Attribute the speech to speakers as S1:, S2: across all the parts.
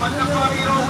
S1: Bandar Kuala Lumpur.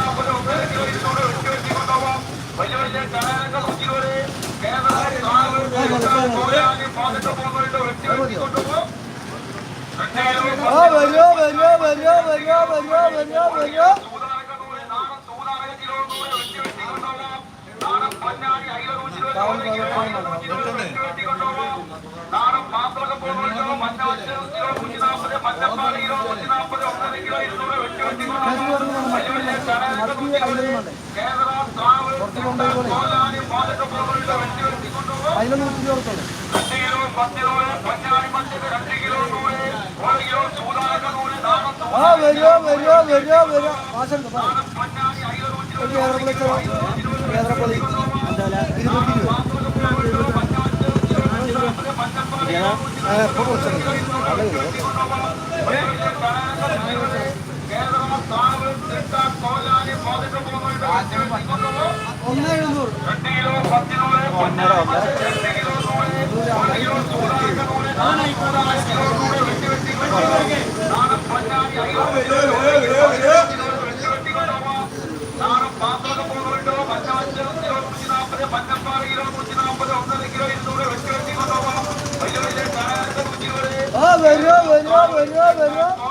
S1: വരുമോ വരുമോ വരുമോ വരുമോ വരുമോ വരുമോ വരുമോ അതിന് നൂറ്റി ചേർത്തോളൂ ആ വരുമോ വരുമോ വരുമോ വരുമോ മാസം ഒരു ഏതറപ്പള്ളി ഏതറപ്പള്ളി എന്താ ഇരുന്നൂറ്റി ഇരുപത് ആ ഇപ്പോൾ കുറച്ചുണ്ട് വളരെ ഒന്ന് എഴുന്നൂറ് ഒന്നര കിലോ ആ വരുമോ വരുമോ വരുമോ വരുമോ ആ വരുമോ വരുമോ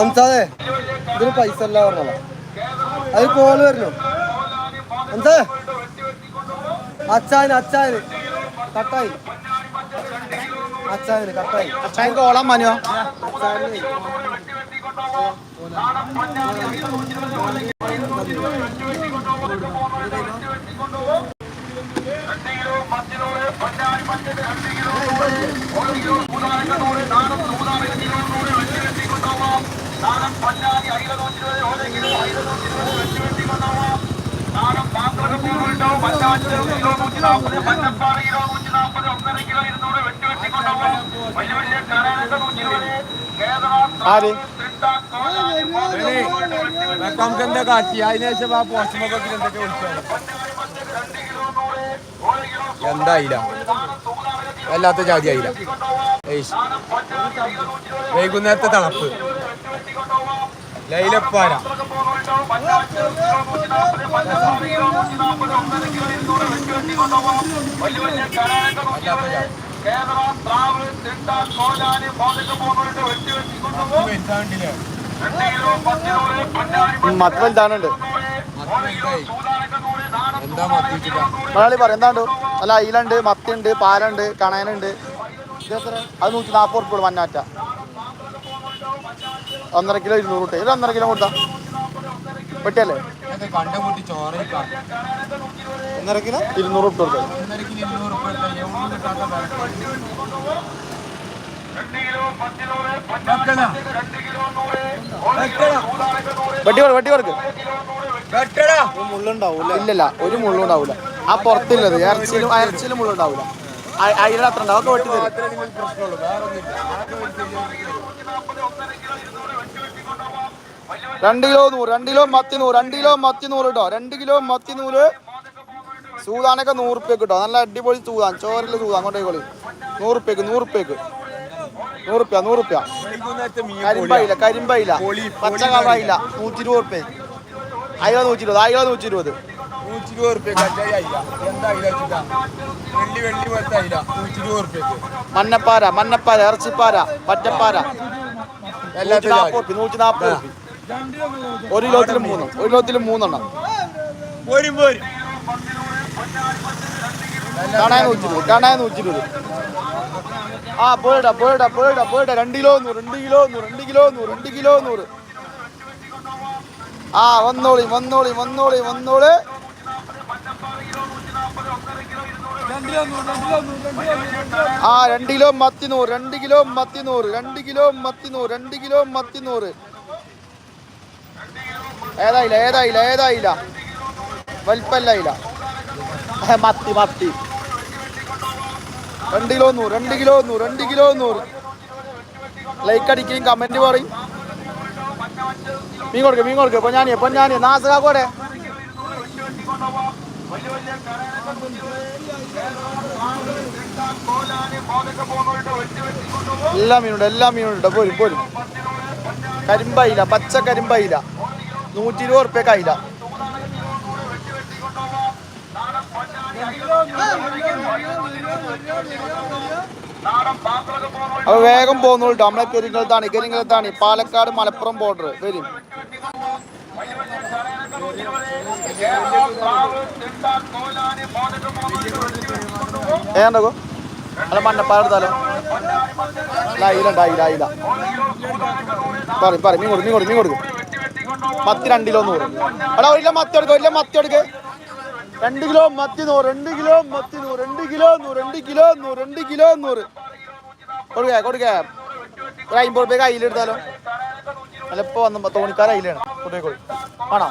S1: അംസാദേ ഇതിന് പൈസ അല്ല പറഞ്ഞതാ. അത് കോൾ വരണോ? എന്താ അച്ചായന് അച്ചായന്. കട്ടായി. അച്ചായന് കട്ടായി.
S2: അച്ചാൻ കോളാൻ മനോ
S1: അച്ചായന്.
S2: ആര്?
S3: എന്താ കാട്ടി അതിനുശേഷം ആ പോസ്റ്റ്മൊക്കെ എന്തൊക്കെ വിളിച്ചു? എന്തായില്ല? വല്ലാത്ത ജാതി ആയില്ല. വൈകുന്നേരത്തെ തണുപ്പ്. ലൈലപ്പാര. വലുതായി എന്താ മത്തിച്ചില്ല
S2: മലയാളി പറ എന്താണ്ട്? അല്ല അയിലുണ്ട് മത്തിയുണ്ട് പാലുണ്ട് കണയനുണ്ട്. അത് നൂറ്റി നാൽപ്പത് ഉറുപ്പുള്ളൂ മഞ്ഞാറ്റ. ഒന്നര കിലോ ഇരുന്നൂറ് കിട്ടും. ഇത് ഒന്നര കിലോ കൊടുത്താ.
S3: പെട്ടിയല്ലേ?
S2: ഒന്നര കിലോ ഇരുന്നൂറ്
S3: ഇട്ട്? വെക്കണോ?
S2: വെട്ടി കൊടുക്ക് വെട്ടി കൊടുക്ക്.
S1: മുള്ളുണ്ടാവൂല.
S2: ഇല്ലല്ല ഒരു മുള്ളും ഉണ്ടാവൂല ആ പുറത്തുള്ളത് ഇറച്ചിയിലും ഇറച്ചിയിലും മുള്ളും ഉണ്ടാവില്ല അതിൽ അത്ര ഉണ്ടാവും ഒക്കെ വെട്ടി തരും. രണ്ട് കിലോ നൂറ് രണ്ട് കിലോ മത്തി നൂറ് രണ്ട് കിലോ മത്തി നൂറ് കേട്ടോ രണ്ട് കിലോ മത്തി നൂറ്. സൂതാനൊക്കെ നൂറ് റുപ്യക്ക് കേട്ടോ നല്ല അടിപൊളി സൂതാൻ. ചോറിൽ സൂതാൻ. നൂറ് നൂറുപ്യക്ക് നൂറ് നൂറുപ്യ നൂറ് റുപ്യ നൂറ് റുപ്യ
S3: വൈകുന്നേരത്തെ മീൻ
S2: കരിമ്പയില്ല കരിമ്പയില്ല
S3: പൊളി,
S2: പച്ച കളറായില്ല നൂറ്റി ഇരുപത് റുപ്യ അയ്യോ നൂറ്റി ഇരുപത് അയ്യോ നൂറ്റി ഇരുപത്
S3: നൂറ്റി ഇരുപത് റുപ്യ അയില അയില
S2: മന്നപ്പാര മന്നപ്പാര ഇറച്ചിപ്പാര പറ്റപ്പാര നൂറ്റി നാൽപ്പത് നൂറ്റി നാൽപ്പത് ഒരു ലോത്തിൽ മൂന്ന്. ഒരു ലോത്തിൽ മൂന്നെണ്ണം.
S3: പോരും പോരും
S2: ആ പോയിടാ പോയിടാ പോയിടാ പോയിടാ. രണ്ട് കിലോ നൂറ് രണ്ട് കിലോ നൂറ് രണ്ട് കിലോ നൂറ് രണ്ട് കിലോ നൂറ്. ആ വന്നോളി വന്നോളി വന്നോളി വന്നോളി. ആ രണ്ട് കിലോ മത്തി നൂറ് രണ്ട് കിലോ മത്തി നൂറ് രണ്ട് കിലോ മത്തി നൂറ് രണ്ട് കിലോ മത്തി നൂറ് ഏതായില്ല ഏതായില്ല ഏതായില്ല. വലിപ്പല്ലായില്ല മത്തി മത്തി. രണ്ട് കിലോ നൂറ് രണ്ട് കിലോ നൂറ് രണ്ട് കിലോ നൂറ്. ലൈക്ക് അടിക്കുകയും കമന്റ് പറയും. മീൻ കൊടുക്കുക മീൻ കൊടുക്കുക പൊന്നാനി പൊന്നാനി നാസകാക്കോടെ എല്ലാ മീനുണ്ട് എല്ലാ മീനുണ്ട്. പോരും പോരും. കരിമ്പയില പച്ച കരിമ്പയില. നൂറ്റി ഇരുപത് ഉറുപ്പ്യ കയ്യില അപ്പൊ വേഗം പോകുന്നുള്ളൂ നമ്മളെ പെരിങ്കലത്താണ് കരിങ്കലത്താണ് പാലക്കാട് മലപ്പുറം ബോർഡർ വരും. ഏണ്ടോ അല്ല മണ്ണപ്പാല എടുത്താലോ അല്ല അയിലുണ്ട് അയില അയില പറയും പറയും. മീൻ കൊടുക്കും മീൻ കൊടുക്കും മീൻ കൊടുക്കും. മത്തി രണ്ട് കിലോ നൂറ്. എടാ ഒരു കിലോ മത്തി എടുക്കുക ഒരു കിലോ മത്തി എടുക്കുക രണ്ട് കിലോ മത്തി നൂറ് രണ്ട് കിലോ മത്തി നൂറ് രണ്ട് കിലോ നൂറ് രണ്ട് കിലോ നൂറ് രണ്ട് കിലോ നൂറ്. കൊടുക്ക കൊടുക്ക. ഒരു അമ്പത് റുപ്യ കയ്യിലെടുത്താലോ അല്ല ഇപ്പൊ വന്ന തോണിക്കാർ അയിലാണ്. ആണോ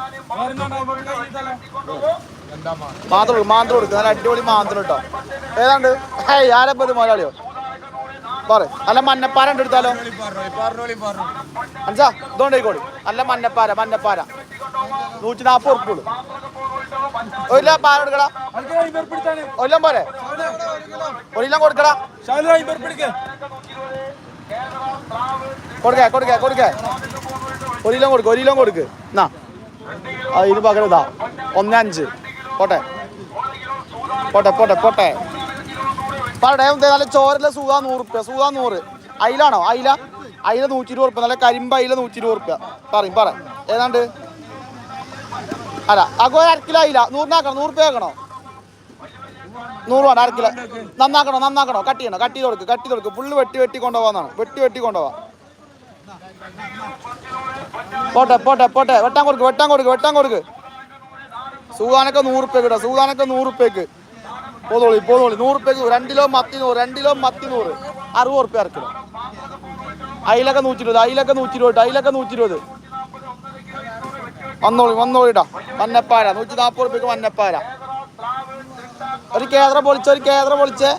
S2: മാന്തളം മാന്തളം കൊടുക്കും നല്ല അടിപൊളി മാന്തളം കേട്ടോ ഏതാണ്ട്? ഏയ് ആരപ്പോ മുതലാളിയോ? പറ നല്ല മഞ്ഞപ്പാര ഉണ്ട് എടുത്താലോ? അഞ്ചാ ആയിക്കോളി. നല്ല മഞ്ഞപ്പാര മഞ്ഞപ്പാര. നൂറ്റി നാൽപ്പത് ഉറുപ്പുള്ളൂ ഒരു പാര എടുക്കടാ. ഒല്ലം പോരെ. ഒരു കിലോ കൊടുക്കടാ. കൊടുക്ക കൊടുക്ക കൊടുക്ക. ഒരു കിലോ കൊടുക്ക ഒരു കിലോ കൊടുക്ക്. എന്നാ? ഇത് പകരം ഇതാ. ഒന്ന് അഞ്ച്. പോട്ടെ. പോട്ടെ പോട്ടെ പോട്ടെ. ദേ നല്ല ചോരല്ല സൂതാ നൂറ് റുപ്യ സൂതാ നൂറ്. അയിലാണോ? അയില? അയില നൂറ്റി ഇരുപത് റുപ്യ നല്ല കരിമ്പ് അയില നൂറ്റി ഇരുപത് റുപ്യ പറയും പറ. ഏതാണ്ട്? അല്ല അകോ അരക്കിലോ അയില. നൂറിനാക്കണോ? നൂറ് റുപ്യ ആക്കണോ? നൂറ് വേണ്ട അരക്കിലോ നന്നാക്കണോ? നന്നാക്കണോ? കട്ട് ചെയ്യണോ? കട്ട് ചെയ്ത് കൊടുക്ക് കട്ട് ചെയ്ത് കൊടുക്ക്. ഫുള്ള് വെട്ടി വെട്ടി കൊണ്ടുപോകാന്നാണ് വെട്ടി വെട്ടി കൊണ്ടുപോവാ. പോട്ടെ പോട്ടെ പോട്ടെ. വെട്ടാൻ കൊടുക്ക് വെട്ടാൻ കൊടുക്ക് വെട്ടാൻ കൊടുക്ക്. സൂതാനൊക്കെ നൂറ് റുപ്യ കിട്ടോ സൂതാനൊക്കെ നൂറ് റുപ്യക്ക് പോന്നോളി പോന്നോളി നൂറ് റുപ്യക്ക് രണ്ട് കിലോ മത്തി നൂറ് രണ്ട് കിലോ മത്തി നൂറ് അറുപത് റുപ്യ അരക്കിലോ. അയിലൊക്കെ നൂറ്റി ഇരുപത് അയിലൊക്കെ നൂറ്റി ഇരുപത് അയിലൊക്കെ നൂറ്റി ഇരുപത് വന്നോളി വന്നോളിടാ മഞ്ഞപ്പാര നൂറ്റി നാൽപ്പത് റുപ്യക്ക് മഞ്ഞപ്പാര ഒരു കേന്ദ്ര പൊളിച്ച ഒരു കേന്ദ്ര പൊളിച്ചേ.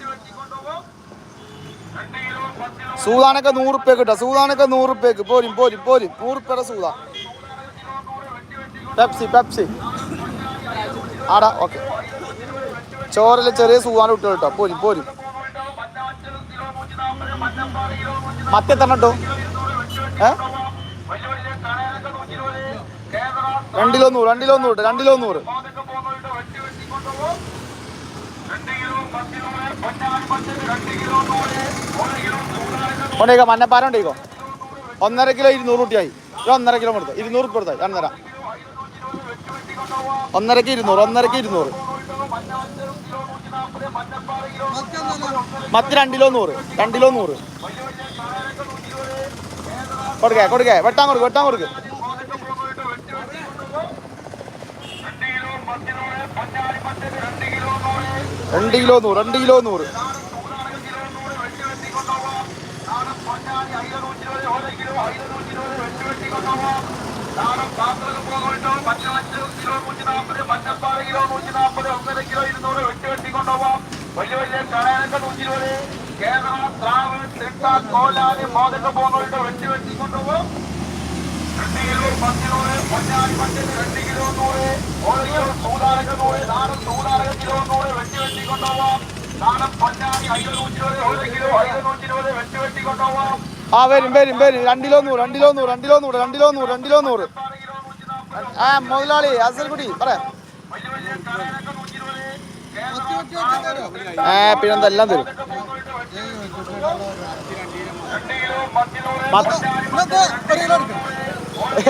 S2: സൂതാനൊക്കെ നൂറ് റുപ്യ കിട്ടാം സൂതാനൊക്കെ നൂറ് റുപ്യക്ക് പോരും പോരും പോരും. നൂറ് റുപ്യയുടെ സൂത പെപ്സി പെപ്സി. ആടാ ഓക്കെ. ചോറിൽ ചെറിയ സൂതാനം ഇട്ട് കേട്ടോ. പോരും പോരും. മത്തി എത്ര കേട്ടോ ഏ? രണ്ടിലോ നൂറ് രണ്ടിലോ നൂറ് രണ്ടിലോ നൂറ് കൊണ്ടേക്കോ. മഞ്ഞപ്പാരം ഉണ്ടേക്കോ ഒന്നര കിലോ ഇരുന്നൂറ് കുട്ടിയായി. ഒന്നര കിലോ കൊടുത്തു. ഇരുന്നൂറ് കൊടുത്തായി രണ്ടര ഒന്നരക്ക് ഇരുന്നൂറ് ഒന്നരക്ക് ഇരുന്നൂറ്. മത്തി രണ്ടിലോ നൂറ് രണ്ടിലോ നൂറ്. കൊടുക്കേ കൊടുക്കേ വെട്ടാൻ കൊടുക്ക് വെട്ടാൻ കൊടുക്ക്. രണ്ട് കിലോ നൂറ് രണ്ട് കിലോ നൂറ്.
S4: കിലോ നൂറ്റി നാൽപ്പത് ഒന്നര കിലോ ഇരുന്നൂറ് വെട്ടി വെട്ടി വലിയ വലിയ കടയാനൊക്കെ നൂറ്റി ഇരുപത് കേരള ത്രാവ് തിട്ട കോലാൽ മോദക പോകുന്നവരുടെ വെട്ടി വെട്ടി കൊണ്ടുപോകും രണ്ട് കിലോ പത്തിനൂറ് പൊന്നാടി പത്തിന് രണ്ട് കിലോ നൂറ് ഒരു കിലോ സൂതാരക നൂറ് നാടൻ സൂതാരക കിലോ നൂറ് വെട്ടി വെട്ടി കൊണ്ടുപോവാം. നാടൻ പൊന്നാടി അയ്യോ നൂറ്റി ഇരുപത് ഒരു കിലോ അയ്യോ നൂറ്റി ഇരുപത് വെട്ടി വെട്ടി കൊണ്ടുപോവാം.
S2: ആ വരും വരും വരും. രണ്ടിലോ നൂറ് രണ്ടിലോ നൂറ് രണ്ടിലോ നൂറ് രണ്ടിലോ നൂറ് രണ്ടിലോ നൂറ്. ആ മുതലാളി അസൽകുടി പറയാം പിന്നെ പിന്നെന്താ എല്ലാം തരും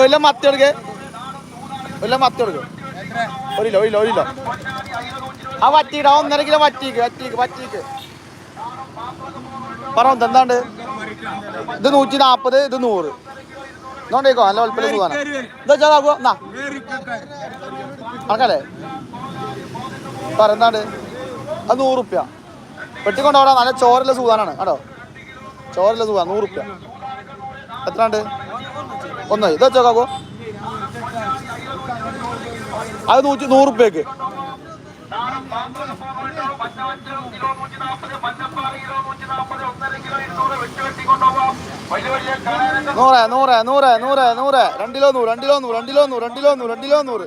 S2: ഒരു മത്തി എടുക്കേ. ഒരു മത്തി എടുക്ക്. ഒരു കിലോ ഒരു കിലോ ആ വറ്റിയിടാ. ഒന്നര കിലോ വറ്റിക്ക് വറ്റിക്ക് വറ്റിക്ക് പറഞ്ഞു എന്താണ്ട് ഇത് നൂറ്റി നാൽപ്പത് ഇത് നൂറ്. നോണ്ടേക്കോ നല്ല വലുപ്പിൽ പോകാനാ ഇതാ ചേതാക്കോ എന്നാ കണക്കല്ലേ? പറഞ്ഞാണ്ട് അത് നൂറുപ്യ. വെട്ടിക്കൊണ്ട് അവിടെ നല്ല ചോരല്ല സുഖാനാണ്. കേട്ടോ ചോരല്ല സൂതാ നൂറുപ്യ. എത്രാണ്ട്? ഒന്ന്. ഇത് വെച്ചോക്കാക്കോ അത് നൂറ്റി നൂറുപ്യക്ക്. നൂറ് നൂറ് നൂറ് നൂറ് നൂറ്. രണ്ടിലോ നൂറ് രണ്ടിലോ നൂറ് രണ്ടിലോ നൂറ് രണ്ടിലോ നൂറ് രണ്ടിലോ നൂറ്.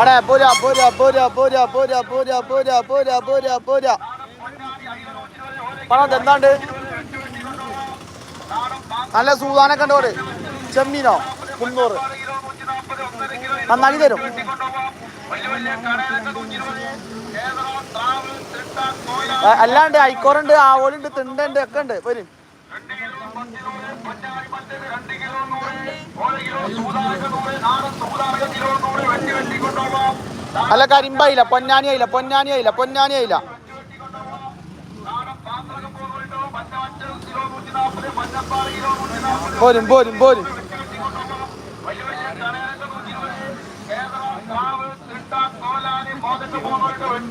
S2: അടേ പോരാ പോരാ പോരാ പോരാ പോരാ പോരാ പോരാ പോരാ പോരാ പോരാ. പണം എന്താണ്ട്? നല്ല സൂതാനെ കണ്ടോട് ചെമ്മീനോ? മുന്നൂറ്. നന്നാക്കി തരും. അല്ലാണ്ട് ഐക്കോറുണ്ട് ആവോലുണ്ട് തിണ്ടുണ്ട് ഒക്കെ ഉണ്ട് വരും അല്ല കരിമ്പായില്ല പൊന്നാനി ആയില്ല പൊന്നാനി ആയില്ല പൊന്നാനി ആയില്ല പോരും പോരും പോരും
S4: രണ്ട്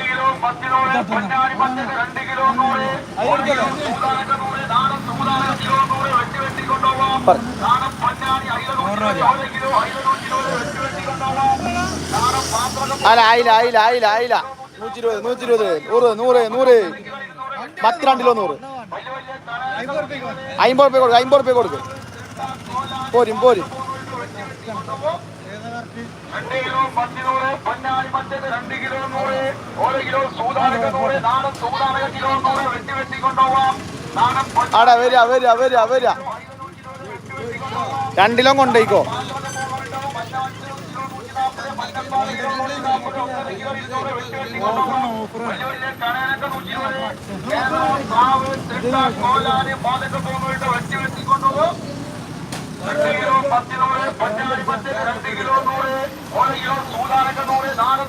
S4: കിലോ രണ്ട് കിലോ നൂറ്. കിലോ നാടൻ നൂറ് വെട്ടി വെട്ടി നാടൻ വെട്ടി വെട്ടി നാടൻ
S2: അല്ല ആയില്ല ആയില്ല ആയില്ല ആയില്ല. നൂറ്റി ഇരുപത് നൂറ്റി ഇരുപത് നൂറ് നൂറ് നൂറ്. പത്ത് കിലോ നൂറ്. അമ്പത് റുപ്യ കൊടുക്കും. അമ്പത് റുപ്യ കൊടുക്കും പോരും പോരും.
S4: രണ്ട് കിലോ പത്തിനൂറ് പൊന്നാടി പത്തിന് രണ്ട് കിലോ നൂറ് ഒരു കിലോ സൂതാനക നൂറ് നാടൻ സൂതാനക കിലോ നൂറ് വെട്ടി വെട്ടി കൊണ്ടുപോവാം
S2: ആടാ വരിക വരിക വരിക വരിക രണ്ടിലോ കൊണ്ടേക്കോ കിലോൺ സൂതാനൊക്കെ നൂറ്
S4: നാടൻ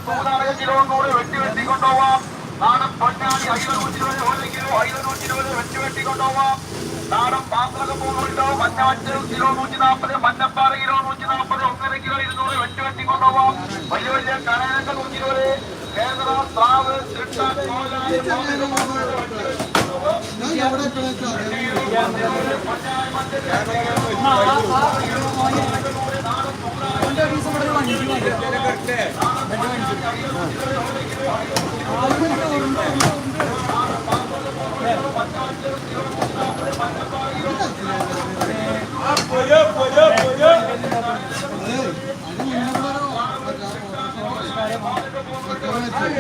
S4: കിലോ നൂറ് വെട്ടി വെട്ടി കൊണ്ടുപോവാം നാടൻ പൊന്നാടി ഐനൂറ്റി ഇരുപത് ഒരു കിലോ ഐനൂറ്റി വെട്ടി വെട്ടി കൊണ്ടുപോവാം നാടൻ പാത്രമൊക്കെ പോകുന്നുണ്ടാവും മഞ്ഞാറ്റ് കിലോ നൂറ്റി നാൽപ്പത് മഞ്ഞപ്പാറ കിലോ നൂറ്റി നാൽപ്പത് ഒന്നര കിലോ ഇരുന്നൂറ് വെട്ടി വെട്ടി കൊണ്ടുപോവാം വലിയ വലിയ കണനൊക്കെ നൂറ്റി ഇരുപത് കേരള സ്രാവ് ചിട്ട
S5: പൊന്നാടി മറ്റേ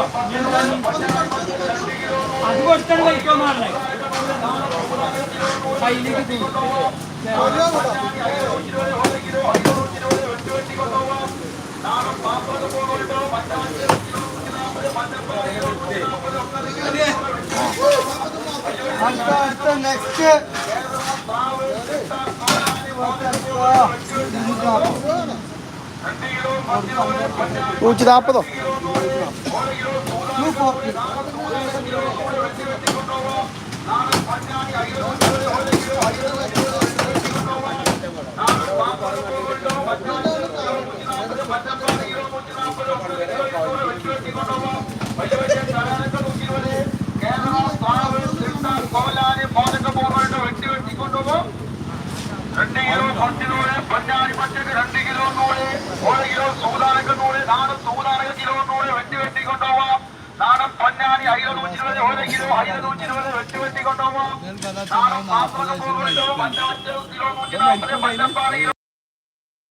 S5: കഴിക്കോ അത് കൊടുത്താണ് കഴിക്കോന്ന് പറഞ്ഞേ കയ്യിലേക്ക്.
S1: അടുത്ത അടുത്ത നെക്സ്റ്റ്
S3: നൂറ്റി നാൽപ്പതോ
S4: രണ്ട് കിലോ പത്തിനൂറ് പഞ്ചാരി പച്ചക്ക് രണ്ട് കിലോ നൂറ് ഒരു കിലോ സൂതാനക്ക് നൂറ് നാടൻ സൂതാനക്ക് കിലോ നൂറ് വെട്ടി വെട്ടി കൊണ്ടുപോവാം നാടൻ പഞ്ഞാരി അയ്യോ നൂറ്റി ഇരുപത് ഒരു കിലോ അയ്യോ നൂറ്റി ഇരുപത് വെട്ടി വെട്ടി കൊണ്ടുപോവാം നാടൻ